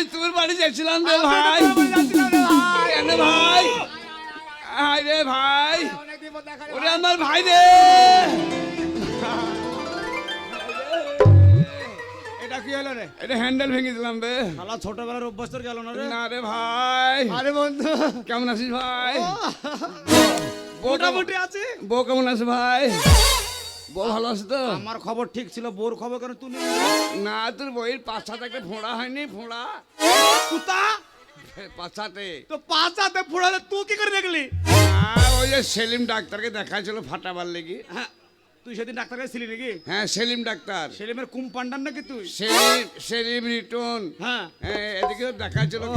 আমি তোর বাড়ি যাচ্ছিলাম রে ভাই। কেন ভাই। আয় রে ভাই। ওরে আমার ভাই রে। এটা কি হলো রে? এটা হ্যান্ডেল ভেঙে দিলাম বে। শালা ছোটবেলার অভ্যাস তোর গেল না রে? না রে ভাই। আরে বন্ধু। কেমন আছিস ভাই? মোটামুটি আছে। বউ কেমন আছে ভাই? বউ ভালো আছে তো? আমার খবর ঠিক ছিল বোর খবর কেন নিলি? না? তোর বইয়ের পাছাতে একটা ফোঁড়া হয়নি ফোঁড়া। কুতা পাছাতে তো পাঁচ হাতে ফোড়ালে তুই কি করে দেখলি? ওই যে সেলিম ডাক্তারকে দেখাচ্ছিল ফাটাবার লেগে। হ্যাঁ তুই সেদিন ডাক্তার ছিলি নাকি? হ্যাঁ সেলিম ডাক্তার। সেলিমের কুম পান্ডার নাকি তুই? সেলিম সেলিম রিটন। হ্যাঁ। এদিকে দেখাচ্ছিল ও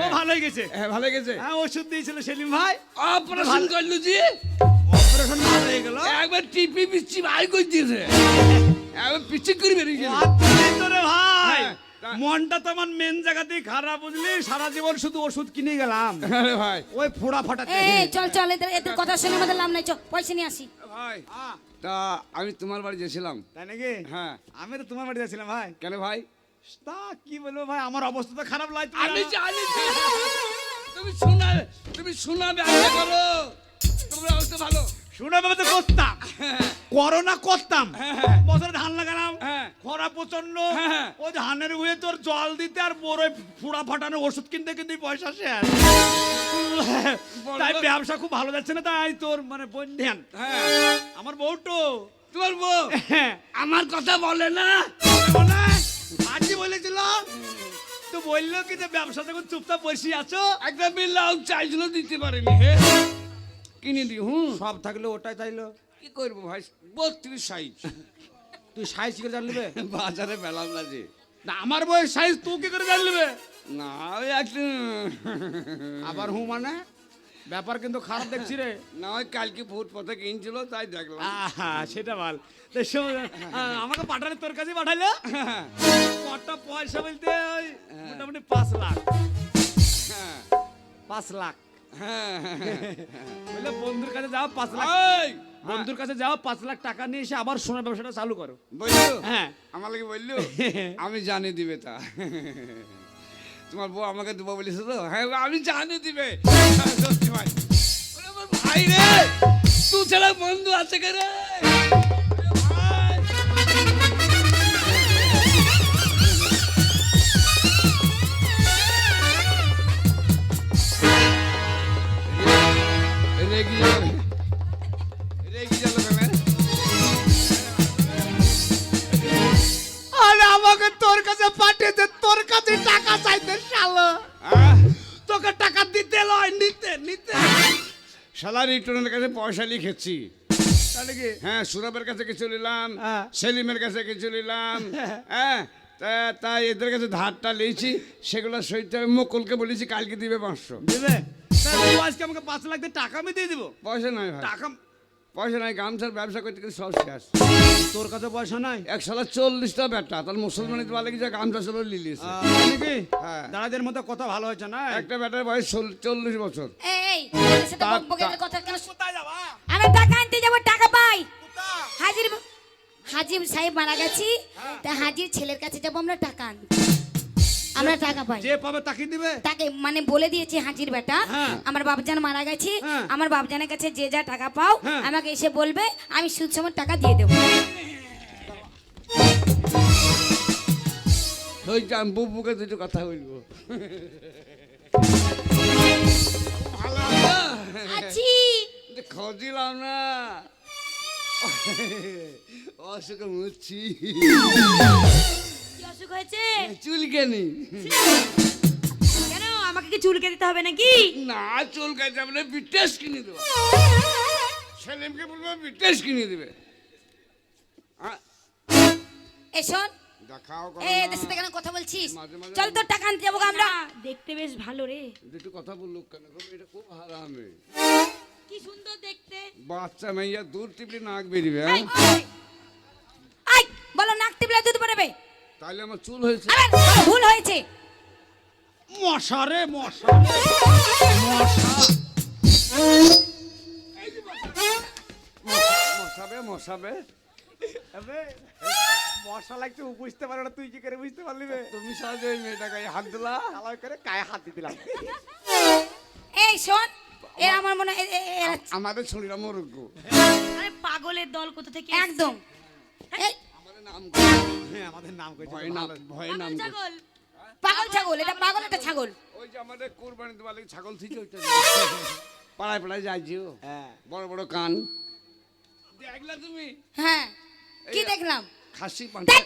ও ভালো গেছে। হ্যাঁ ভালো গেছে। হ্যাঁ ওষুধ দিয়েছিল সেলিম ভাই। অপারেশন করলু জি অপারেশন হয়ে গেল একবার টিপি পিচ্ছি ভাই করে দিয়েছে। একবার পিচ্ছি করে বেরিয়ে আত্মীয় ভাই। হ্যাঁ, মনটা তো আমার মেন জায়গাতেই খারাপ বুঝলি? সারা জীবন শুধু ওষুধ কিনে গেলাম। ভাই। ওই ফোড়া ফাটাতে। এই, চল চল এদের এদের কথা শুনে আমাদের লাভ নাই চল পয়সা নিয়ে আসি। ভাই তা আমি তোমার বাড়ি গেছিলাম। তাই নাকি? হ্যাঁ। আমি তো তোমার বাড়ি গেছিলাম ভাই। কেন ভাই? তা কি বলব ভাই আমার অবস্থা তো খারাপ লাগছে আমি জানি। তুমি শোনা তুমি শোনা ব্যবসা করো। তোমার অবস্থা ভালো। শুনে বাবা তো করতাম। করোনা করতাম। হ্যাঁ। বছরে ধান লাগালাম। হ্যাঁ। খরা প্রচণ্ড হ্যাঁ। ওই ধানের উয়ে তোর জল দিতে আর বড় ফুড়া ফাটানো ওষুধ কিনতে কিন্তু পয়সা শেষ। তাই ব্যবসা খুব ভালো যাচ্ছে না তাই তোর মানে বন্ধেন হ্যাঁ। আমার বউটো তোমার বউ? হ্যাঁ। আমার কথা বলে না। বলে, আজই বলেছিল তো বলল কি যে ব্যবসা যখন চুপচাপ বসে আছো? একটা বিল্লাও চাইছিল দিতে পারেনি। হে কিনে দি হুম। সব থাকলে ওটাই চাইলো। কি করব ভাই? বত্রিশ সাইজ তুই সাইজ কি করে জানলিবে বাজারে পেলাম না যে না আমার বয়স সাইজ তুই কি করে জানলিবে না ওই একটু আবার হু মানে? ব্যাপার কিন্তু খারাপ দেখছি রে। না ওই কালকে ফুট পথে কিনছিল তাই দেখলাম। সেটা ভালো। আমাকে পাঠালে তোর কাছে পাঠাইলো? কটা পয়সা বলতে ওই মোটামুটি পাঁচ লাখ। হ্যাঁ। পাঁচ লাখ। বললে বন্ধুর কাছে যাও পাঁচ লাখ বন্ধুর কাছে যাও পাঁচ লাখ টাকা নিয়ে এসে আবার সোনার ব্যবসাটা চালু করো। বলল? হ্যাঁ। আমার লাগে বলল? আমি জানি দিবে তা। তোমার বউ আমাকে দেবো বলেছে তো? হ্যাঁ আমি জানি দিবে। ভাই। ভাই রে তুই ছাড়া বন্ধু আছে কে রে? পাঠিয়েছে তোর কাছে টাকা চাইতে শালো। আহ তোকে টাকা দিতে লয় নিতে নিতে। শালা রিটনের কাছে পয়সা লিখেছি। তাহলে কি? হ্যাঁ সুরভের কাছে কিছু নিলাম হ্যাঁ। সেলিমের কাছে কিছু নিলাম হ্যাঁ তা- তাই এদের কাছে ধারটা নিয়েছি সেগুলো সইতে আমি মুকুলকে বলেছি কালকে দিবে পাঁচশো। দিবে? আজকে আমাকে পাঁচ লাখ টাকা আমি দিয়ে দিব। পয়সা নাই ভাই। টাকা পয়সা নাই গামছার ব্যবসা করতে গেলে সব শেষ। তোর কাছে পয়সা নাই? এক সালা চল্লিশটা বেটা তার মুসলমানের বলে কি যে গামছা লিলিয়েছে। আহ, নাকি হ্যাঁ। দাদাদের মতো কথা ভালো হয়েছে না? একটা বেটার বয়স চল্লিশ বছর। এই কথা কেন কোথায় যাবা? আমি টাকা আনতে যাব টাকা পাই। হাজির হাজির সাহেব মারা গেছি তা হাজির ছেলের কাছে যাব আমরা টাকা আনতে। আমরা টাকা পাই। যে পাবে তাকে দিবে? তাকে মানে বলে দিয়েছি হাজির বেটা হ্যাঁ। আমার বাবজান মারা গেছে হ্যাঁ। আমার বাবজানের কাছে যে যা টাকা পাও হ্যাঁ। আমাকে এসে বলবে আমি সুদ সময় টাকা দিয়ে দেবো। ওই যে আমি বুবুকে দুটো কথা বলব। আছি। কিন্তু না। অসুখে মুচ্ছি কি অসুখ হয়েছে? চুলকেনি। কেন? আমাকে কি চুলকে দিতে হবে নাকি? না চুল কাটতে যাবে না বিটেস কিনে দেবো। সেলিমকে বলব বিটেস কিনে দেবে। এ শোন। দেখাও এ এদের সাথে কেন কথা বলছিস? মাঝে মাঝে চল তোর টাকা আনতে যাব আমরা। দেখতে বেশ ভালো রে। দুটো কথা বলল কেন? গো? এটা খুব হারামে। কি সুন্দর দেখতে। বাচ্চা মেয়ে দূর টিপলি নাক বেরিবে হ্যাঁ? আই বলো নাক টিপলে দুধ বেরোবে তাহলে আমার চুল হয়েছে। আরে ভুল হয়েছে। মশা রে মশা। মশা মশাবে মশাবে বর্ষা লাগছে ও বুঝতে পারে না তুই কি করে বুঝতে পারলি বে? তুমি সাহায্য ওই মেয়েটাকে হাত দিলা। আলাদা করে গায়ে হাত দিয়ে দিলাম। এই শোন এ আমার মনে হয় আমাদের ছড়িরা মরুগ্য আরে পাগলের দল কোথা থেকে একদম। আমাদের নাম হ্যাঁ আমাদের নাম কইছে ভয় নাম ভয় নাম এসেছে? ছাগল। পাগল ছাগল এটা পাগল একটা ছাগল। ওই যে আমাদের কোরবানি দেওয়ার লাগি ছাগল থেকে ওইটা। পাড়ায় পাড়ায় যাইছি হ্যাঁ। বড় বড় কান। দেখলা তুমি? হ্যাঁ কি দেখলাম? খাসি পান্তা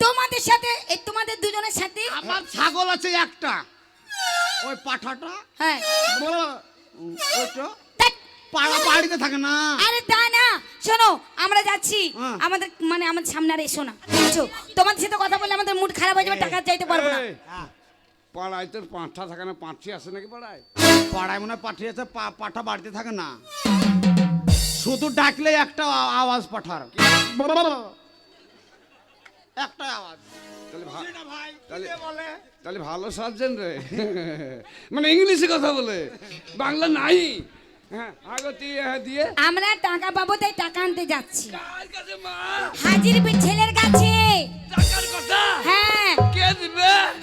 তোমাদের সাথে এই তোমাদের দুজনের সাথে আমার ছাগল আছে একটা। ওই পাঠাটা? হ্যাঁ। বড় ওইটা? পাড়া পাড়িতে থাকে না। আরে তা না। শোনো আমরা যাচ্ছি। হ্যাঁ। আমাদের মানে আমাদের সামনে আর এসো না। বুঝছ? তোমাদের সাথে কথা বললে আমাদের মুড খারাপ হয়ে যাবে টাকা চাইতে পারব না। এই, পাড়ায় তোর পাঁঠা থাকে না পাঁঠি আছে নাকি পাড়ায়? পাড়ায় মনে হয় পাঠিয়েছে পা- পাঠা বাড়িতে থাকে না। শুধু ডাকলে একটা আওয়াজ পাঠার। একটা আওয়াজ। তাহলে ভালো সার্জেন রে। মানে ইংলিশে কথা বলে। বাংলা নাই। হ্যাঁ আগতি দিয়ে। আমরা টাকা পাবো তাই টাকা আনতে যাচ্ছি। কার কাছে মা? হাজির ছেলের কাছে। হ্যাঁ।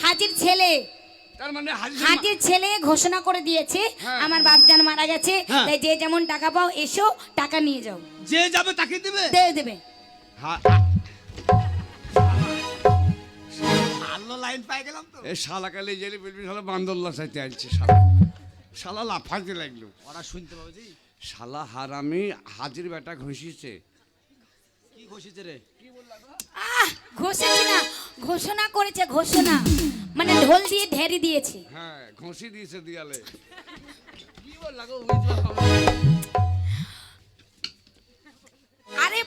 হাজির ছেলে। মানে হাজির হাজির ছেলে ঘোষণা করে দিয়েছে হ্যাঁ। আমার বাপজান মারা গেছে। তাই যে যেমন টাকা পাও এসো টাকা নিয়ে যাও। যে যাবে তাকে দিবে? দিয়ে দেবে। ভালো লাইন পাই গেলাম তো। এই শালা কালে জেলে বলবি শালা বান্দরলা চাইতে আসছে শালা। শালা লাফাইতে লাগল। ওরা শুনতে পাবো জি। শালা হারামি হাজির বেটা ঘষিছে কি ঘষিছে রে? আহ ঘোষেছে না ঘোষণা করেছে ঘোষণা। মানে ঢোল দিয়ে ঢেরি দিয়েছে। হ্যাঁ ঘষি দিয়েছে দিয়ালে। কি বললা গো আরে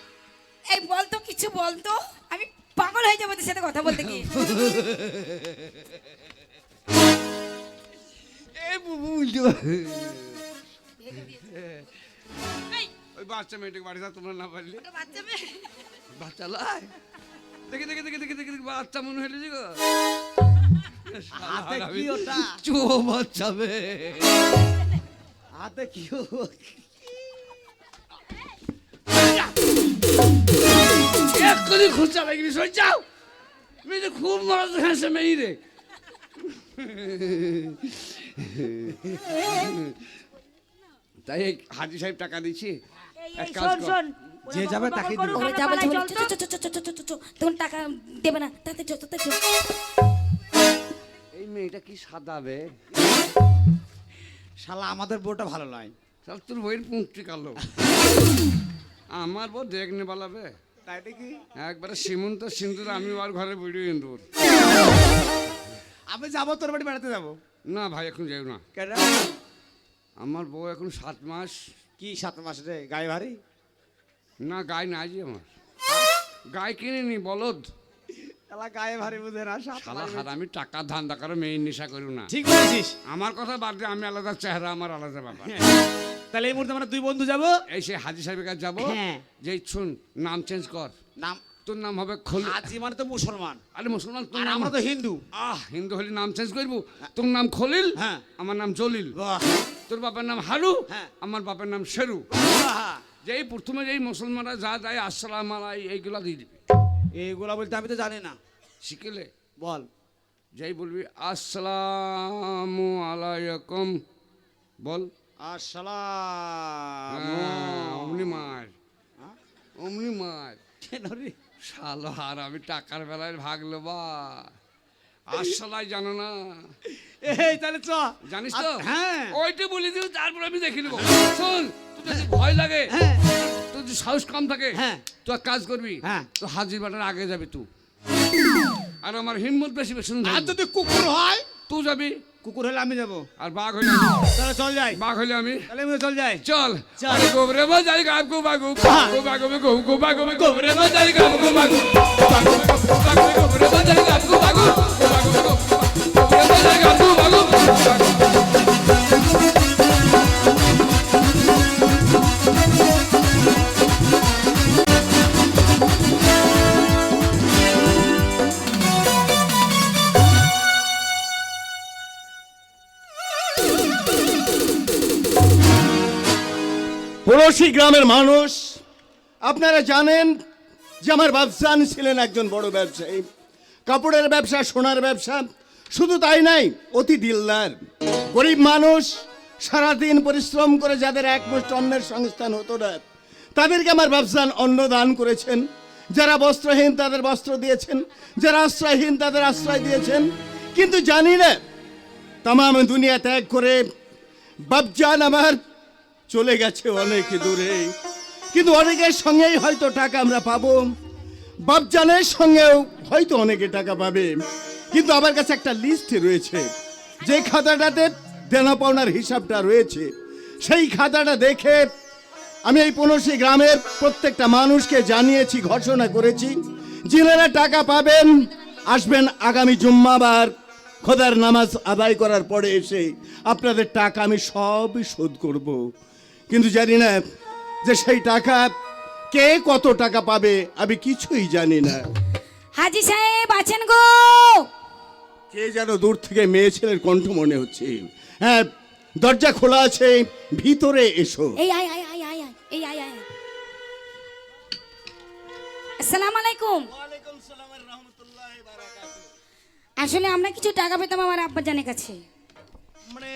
এই বলতো কিছু বলতো। আমি পাগল হয়ে যাব তোর সাথে কথা বলতে গিয়ে। এই, ওই বাচ্চা মেয়েটাকে বাড়ি যা তোমরা না পারলে। ওটা বাচ্চা মেয়ে। বাচ্চা লাই। দেখে দেখে দেখে দেখে দেখে দেখে বাচ্চা মনে হইলে যে গো। হাতে কি ওটা? চো বাচ্চা বে হাতে কি এক্ষুনি খুঁজা লাগবি সই যাও। মেয়ে খুব মরদ হ্যাঁসে মেয়ে রে তাই হাজি সাহেব টাকা দিচ্ছি? এক কাজ শোন, শোন। যে যাবে বকর তাকেই বকর দিবে। ওরা যা বলছে পালাই, বলছে, চল চো, চো, চো, চো, চো, চো, চো, তখন টাকা দেবে না। তাতে চো তাতে চো এই মেয়েটা কি সাদা বে? শালা আমাদের বউটা ভালো নয় চল তোর বইয়ের পুঁকটি কালো। আমার বউ দেখনে পালাবে তাই দেখি? একবারে সীমন্ত সিন্দুর আমি আর ঘরে বুড়ি ইন্দুর আমি যাব তোর বাড়ি বেড়াতে যাব। না ভাই এখন যাই না। কেন? আমার বউ এখন সাত মাস। কি সাত মাস রে? গায়ে ভারী? না গায়ে নাই যে আমার। গায়ে কিনে নি বলদ। শালা গায়ে ভারী বুঝে না সাত শালা আমি টাকা ধান্দা করে মেয়ের নেশা করি না। ঠিক বলেছিস। আমার কথা বাদ দিয়ে আমি আলাদা চেহারা আমার আলাদা ব্যাপার। তাহলে এই মুহূর্তে আমরা দুই বন্ধু যাব? এই সে হাজি সাহেবের কাছে যাব? হ্যাঁ। যে শুন নাম চেঞ্জ কর। নাম তোর নাম হবে খোল মানে তো মুসলমান। আরে মুসলমান তোর নাম আমরা তো হিন্দু। আহ হিন্দু হলে নাম চেঞ্জ করব? তোর নাম খলিল হ্যাঁ। আমার নাম জলিল। তোর বাবার নাম হারু হ্যাঁ। আমার বাবার নাম শেরু। বাহ। যেই প্রথমে যেই মুসলমানরা যা যায় আসসালাম আলাই এইগুলা দিয়ে দিবি। এইগুলা বলতে আমি তো জানি না। শিখেলে? বল। যেই বলবি আসসালামু আলাইকুম বল। আসসালাম। হ্যাঁ, অমনি মার। হ্যাঁ? অমনি মার। কেন রে? শালো আর আমি টাকার বেলায় ভাগলো বা। আসসালাই জানো না। এই তাহলে চ। জানিস তো? হ্যাঁ। ওইটা বলে দিও তারপর আমি দেখে নেব। শোন তোর যদি ভয় লাগে হ্যাঁ। তোর যদি সাহস কম থাকে হ্যাঁ। তুই এক কাজ করবি হ্যাঁ। তো হাজির বাটার আগে যাবি তুই। আর আমার হিম্মত বেশি বেশি আর যদি কুকুর হয়? তুই যাবি। কুকুর হলে আমি যাব। আর বাঘ হলে তাহলে চল যাই। বাঘ হলে আমি তাহলে আমি চল যাই। চল। চল। গোবরে মা যাই গাব গো বাগু। গো বাগু গো গো বাগু গোবরে মা যাই গাব গো বাগু বাগু। গ্রামের মানুষ। আপনারা জানেন যে আমার বাবসান ছিলেন একজন বড় ব্যবসায়ী। কাপড়ের ব্যবসা, সোনার ব্যবসা, শুধু তাই নাই, অতি দিলদার। গরিব মানুষ সারাদিন পরিশ্রম করে যাদের একমুষ্ট অন্যের সংস্থান হতো না, তাদেরকে আমার ব্যবসান অন্ন দান করেছেন। যারা বস্ত্রহীন তাদের বস্ত্র দিয়েছেন, যারা আশ্রয়হীন তাদের আশ্রয় দিয়েছেন। কিন্তু জানি না, তামাম দুনিয়া ত্যাগ করে বাবজান আমার চলে গেছে অনেক দূরে। কিন্তু অনেকের সঙ্গেই হয়তো টাকা আমরা পাবো। বাবজানের সঙ্গেও হয়তো অনেকে টাকা পাবে। কিন্তু আমার কাছে একটা লিস্ট রয়েছে। যে খাতাটাতে দেনা পাওনার হিসাবটা রয়েছে, সেই খাতাটা দেখে আমি এই পনেরোশি গ্রামের প্রত্যেকটা মানুষকে জানিয়েছি, ঘোষণা করেছি, যিনারা টাকা পাবেন, আসবেন আগামী জুম্মাবার। খোদার নামাজ আদায় করার পরে এসে আপনাদের টাকা আমি সবই শোধ করব। কিন্তু জানি না যে সেই টাকা কে কত টাকা পাবে আমি কিছুই জানি না। হাজি সাহেব আছেন গো। কে যেন দূর থেকে মেয়ে ছেলের কণ্ঠ মনে হচ্ছে। হ্যাঁ দরজা খোলা আছে ভিতরে এসো। এই আয় আয় আয় আয় আয় এই আয় আয়। আসসালামু আলাইকুম। আসলে আমরা কিছু টাকা পেতাম আমার আব্বাজানের কাছে। মানে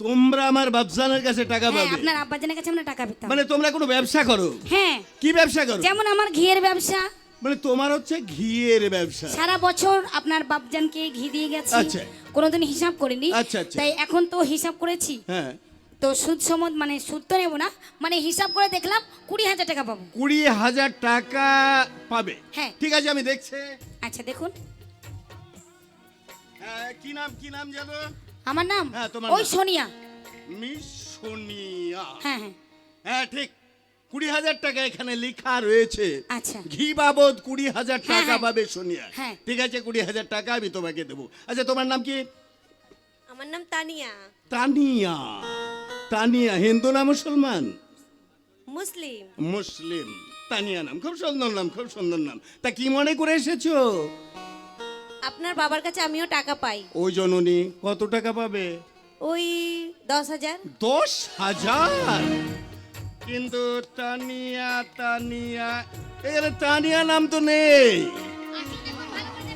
তোমরা আমার বাবজানের কাছে টাকা হ্যাঁ পাবে। আপনার আব্বাজানের কাছে আমরা টাকা পেতাম মানে তোমরা কোনো ব্যবসা করো? হ্যাঁ। কি ব্যবসা করো? যেমন আমার ঘিয়ের ব্যবসা। মানে তোমার হচ্ছে ঘিয়ের ব্যবসা। সারা বছর আপনার বাপজানকে ঘি দিয়ে গেছি। আচ্ছা। কোনোদিন হিসাব করিনি। আচ্ছা, আচ্ছা। তাই এখন তো হিসাব করেছি। হ্যাঁ। তো সুদ সমদ মানে সুদ তো নেব না। মানে হিসাব করে দেখলাম কুড়ি হাজার টাকা পাবো। কুড়ি হাজার টাকা পাবে। হ্যাঁ। ঠিক আছে আমি দেখছি। আচ্ছা দেখুন। হ্যাঁ, কি নাম কি নাম জানো আমার নাম? হ্যাঁ, তোমার ওই নাম। সোনিয়া। মিস সোনিয়া। হ্যাঁ হ্যাঁ। হ্যাঁ ঠিক। কুড়ি হাজার টাকা এখানে লেখা রয়েছে। আচ্ছা। ঘি বাবদ কুড়ি হাজার হ্যাঁ, টাকা হ্যাঁ। পাবে সোনিয়া। হ্যাঁ। ঠিক আছে কুড়ি হাজার টাকা আমি তোমাকে দেবো। আচ্ছা তোমার নাম কি? আমার নাম তানিয়া। তানিয়া। তানিয়া হিন্দু না মুসলমান? মুসলিম। মুসলিম। তানিয়া নাম খুব সুন্দর নাম খুব সুন্দর নাম। তা কি মনে করে এসেছ? আপনার বাবার কাছে আমিও টাকা পাই। ওই জননী কত টাকা পাবে? ওই দশ হাজার। দশ হাজার? কিন্তু তানিয়া তানিয়া এখানে তানিয়া নাম তো নেই।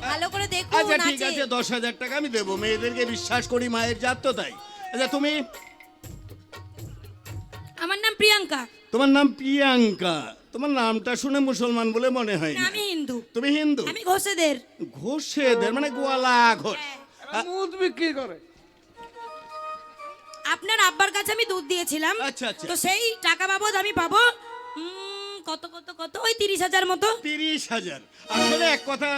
ভালো করে দেখুন আচ্ছা ঠিক আছে আছে দশ হাজার টাকা আমি দেবো। মেয়েদেরকে বিশ্বাস করি মায়ের জাত তো তাই। আচ্ছা তুমি? আমার নাম প্রিয়াঙ্কা। তোমার নাম প্রিয়াঙ্কা। তোমার নামটা শুনে মুসলমান বলে মনে হয় না। আমি হিন্দু। তুমি হিন্দু? আমি ঘোষেদের। ঘোষেদের মানে গোয়ালা ঘোষ। মুদ বিক্রি করে। আপনার আব্বার কাছে আমি দুধ দিয়েছিলাম। আচ্ছা, আচ্ছা। তো সেই টাকা বাবদ আমি পাবো কত কত কত? ওই তিরিশ হাজার মতো। তিরিশ হাজার। আসলে এক কথা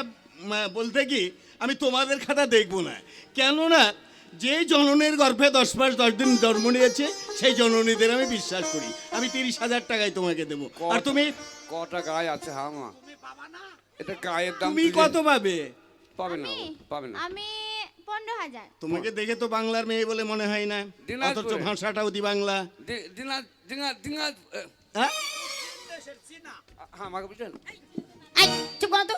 বলতে কি আমি তোমাদের খাতা দেখব না। কেননা যে জননীর গর্ভে দশ মাস দশ দিন জন্ম নিয়েছে সেই জননীদের আমি বিশ্বাস করি। আমি তিরিশ হাজার টাকায় তোমাকে দেবো। আর তুমি? কটা গায়ে আছে হামা এটা গায়ের দাম তুমি কত পাবে? পাবে না পাবে না। আমি পনেরো হাজার। তোমাকে দেখে তো বাংলার মেয়ে বলে মনে হয় না। অথচ ভাষাটাও দি বাংলা। দি- দিনা দিনা দিনা এ, হ্যাঁ? হ্যাঁ আমাকে বুঝলেন? চুপ করো তো।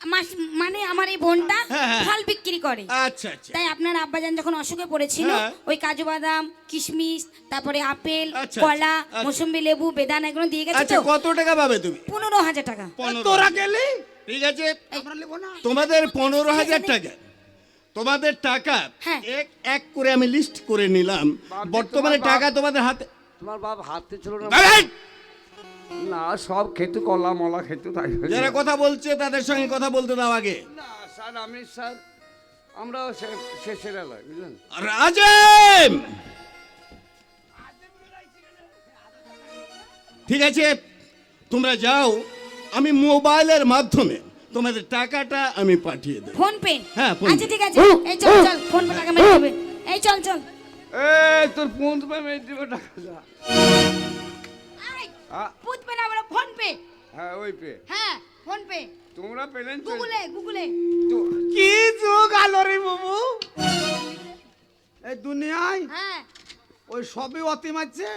মানে আমার এই বোনটা হ্যাঁ, হ্যাঁ। ফল বিক্রি করে। আচ্ছা আচ্ছা। তাই আপনার আব্বাজান যখন অসুখে পড়েছিল হ্যাঁ। ওই কাজু বাদাম কিশমিশ তারপরে আপেল আচ্ছা, কলা আচ্ছা। মৌসুম্বি লেবু বেদানা এগুলো দিয়ে গেছে আচ্ছা কত টাকা পাবে তুমি? পনেরো হাজার টাকা। তোরা গেলি? ঠিক আছে। তোমাদের পনেরো হাজার টাকা। তোমাদের টাকা হ্যাঁ। এক এক করে আমি লিস্ট করে নিলাম। বর্তমানে টাকা তোমাদের হাতে তোমার বাপ হাতে ছিল না! না সব খেতু কলা মলা খেতু তাই যারা কথা বলছে তাদের সঙ্গে কথা বলতে দাও আগে। না স্যার আমি স্যার আমরাও শেষের এলাকায় বুঝলেন? রাজেম! ঠিক আছে তোমরা যাও আমি মোবাইলের মাধ্যমে তোমাদের টাকাটা আমি পাঠিয়ে দেবো। ফোন পে হ্যাঁ, আচ্ছা ঠিক আছে। এই চল চল ফোন পে টাকা মেরে দেবে। এই চল চল। এই তোর পৌঁছ পাবে দিব টাকা পুত পে না বলো ফোন পে। হ্যাঁ ওই পে। হ্যাঁ ফোন পে। তোমরা পেলেন? গুগলে গুগলে। তো- কি যুগ আলো রে বাবু এই দুনিয়ায় হ্যাঁ। ওই সবই অতি মারছে।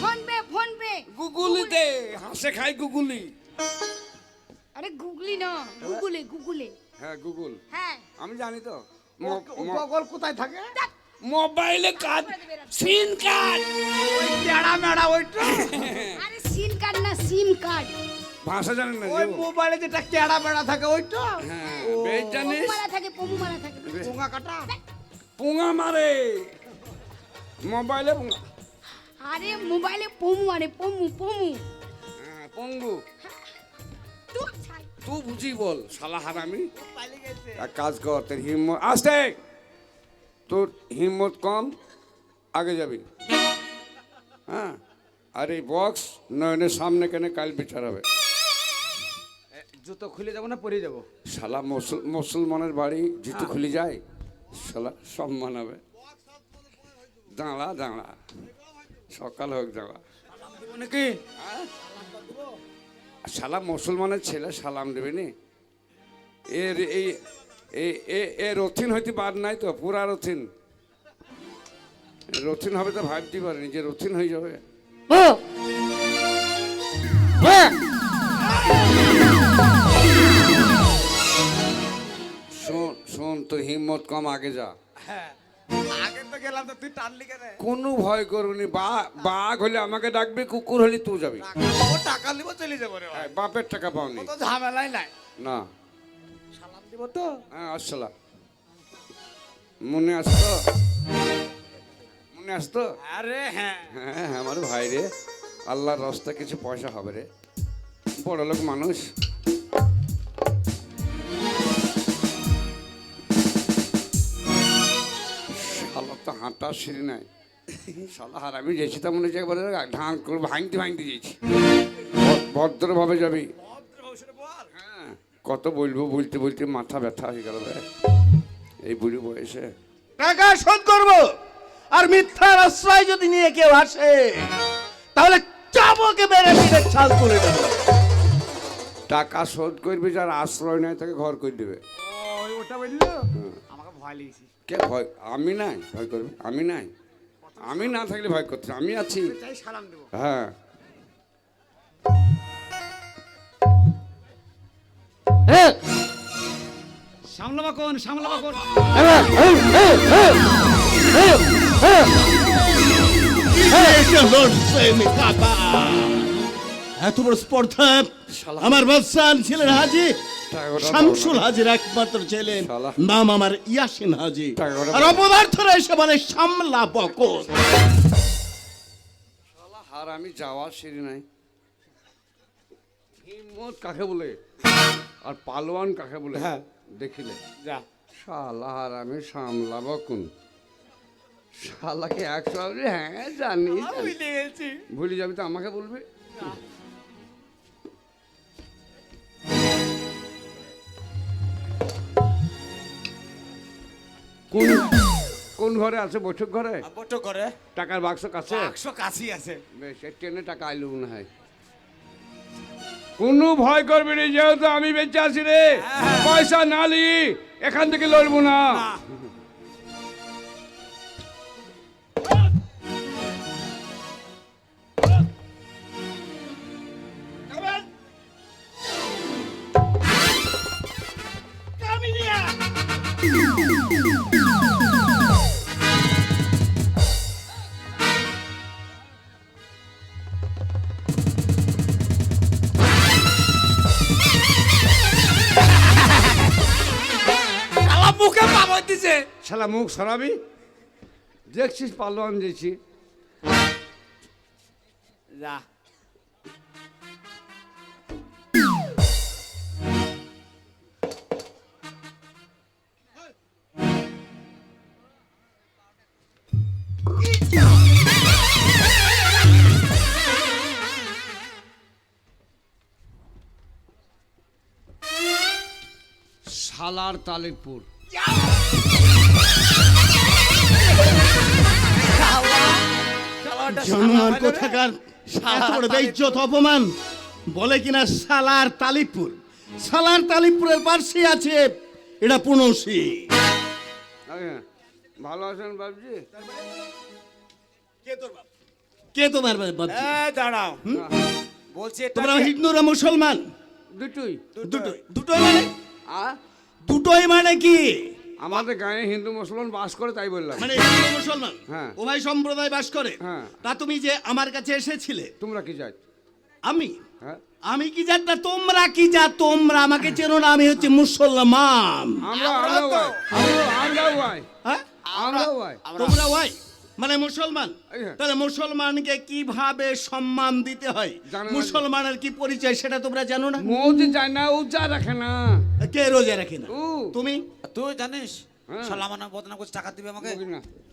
PhonePe PhonePe. গুগুলি দে হাসে খাই গুগুলি। আরে গুগলি না গুগলে গুগলে। হ্যাঁ গুগল। হ্যাঁ। আমি জানি তো। গগল কোথায় থাকে? মোবাইলে কাজ। Scene card. টেড়া মেড়া ওইটা। আরে সিম কার্ড না সিম কার্ড। ভাষা জানেন না ওই? মোবাইলে যেটা কেড়া বেড়া থাকে ওইটা। হ্যাঁ বেশ জানিস। মারা থাকে পমু মারা থাকে। পোঙা কাটা। পুঙা মারে। মোবাইলে পুঙা। আরে মোবাইলে পমু মারে পমু পমু হ্যাঁ, পঙ্গু। তুই তুই বুঝি বল শালা হারামি। এক কাজ কর তোর হিম্মত আসতে। তোর হিম্মত কম আগে যাবি। হ্যাঁ? আর এই বক্স নয়নের সামনে কেন কাল বিচার হবে। জুতো খুলে যাব না পরে যাব? শালা মুসল মুসলমানের বাড়ি জুতো খুলে যায়? শালা সম্মান হবে। দাঁড়া দাঁড়া। সকাল হোক দাঁড়া। নাকি? শালা মুসলমানের ছেলে সালাম দেবে নি? এর এই এ- এ- এ রথিন হইতে বাদ নাই তো পুরা রথিন। রথিন হবে তো ভাবতে পারেনি যে রথিন হয়ে যাবে। শোন শোন তোর হিম্মত কম আগে যা। আগে তো গেলাম তো তুই টানলি কেন? কোনো ভয় করবনি বা বাঘ হলে আমাকে ডাকবে কুকুর হলে তুই যাবি। টাকা দিব চলে যাব রে হ্যাঁ, বাপের টাকা পাওনি। তো ঝামেলাই নাই। না। দিব তো হ্যাঁ আসসালাম মনে আসতো মনে আসতো আরে হ্যাঁ। হ্যাঁ আমার ভাই রে। আল্লাহর রাস্তা কিছু পয়সা হবে রে। বড় লোক মানুষ। শালা তো হাঁটা সিঁড়ি নাই। শালা আর আমি যেছি তা মনে হচ্ছে একবারে করে ভাঙতে ভাঙতে যেছি ভদ্রভাবে যাবি। হ্যাঁ কত বলব বলতে বলতে মাথা ব্যথা হয়ে গেল এই বুড়ি বয়সে। টাকা শোধ করব আর মিথ্যার আশ্রয় যদি নিয়ে কেউ আসে তাহলে চাবকে বেড়ে পিঠে ছাল তুলে দেবো। টাকা শোধ করবি যার আশ্রয় নেয় তাকে ঘর করে দেবে। ওটা বলল আমাকে ভয় লেগেছি। কে ভয়? আমি নাই? ভয় করবি? আমি নাই? আমি না থাকলে ভয় করতে আমি আছি। সালাম দেবো। হ্যাঁ। সামলাবা কোন সামলাবা কোন এসে লড়ছে কাকা এত বড় স্পর্ধা। আমার বাদশাহ ছিলেন হাজি। শামসুল হাজির একমাত্র ছেলে। নাম আমার ইয়াসিন হাজি। আর দাও। অপদার্থরা এসে মানে সামলা বকর। শালা হার আমি যাওয়া সিঁড়ি নাই। হিম্মত কাকে বলে? আর পালোয়ান কাকে বলে? হ্যাঁ। দেখিলে। যা। শালা হার আমি সামলাবো কোন? শালাকে একশো হ্যাঁ জানি জানি। ভুলে গেছি। ভুলে যাবি তো আমাকে বলবি? কোন কোন ঘরে আছে? বৈঠক ঘরে? বটো করে টাকার বাক্স কাছে? একশো কাশি আছে। বেশ ট্রেনে টাকা আইলো মনে হয়। কোনো ভয় করবে না যেহেতু আমি বেঁচে আছি রে। পয়সা না লি এখান থেকে লড়বো না। শালা মুখ সরাবি। দেখছিস পালোয়ান দিয়েছি। যা। শালার তালিপুর। জানোয়ার কোথাকার? এত বড় অপমান। বলে কিনা সালার তালিপুর। সালার তালিপুরের পার্শ্বে আছে। এটা পুনসি ভালো আছেন বাবজি কে তোমার বাপ- এ দাঁড়াও। বলছি তোমরা হিন্দুরা মুসলমান? দুটোই। দুটোই। দুটোই মানে? দুটোই মানে কি? আমাদের গায়ে হিন্দু মুসলমান বাস করে তাই বললাম। মানে হিন্দু মুসলমান? হ্যাঁ। উভয় সম্প্রদায় বাস করে? হ্যাঁ। তা তুমি যে আমার কাছে এসেছিলে তোমরা কি যাই আমি? হ্যাঁ। আমি কি জাত না তোমরা কি যা তোমরা আমাকে চেনো না আমি হচ্ছে মুসলমান। হ্যাঁ? তোমরা ওয়াই? মানে মুসলমান? হ্যাঁ। তাহলে মুসলমানকে কীভাবে সম্মান দিতে হয়? মুসলমানের কি পরিচয় সেটা তোমরা জানো না? মোদি যায় না ও রাখে না। কে রোজা রাখে না? তুমি? তুই জানিস? সালামানা বদনা মানে বদনাম করছে টাকা দিবে আমাকে?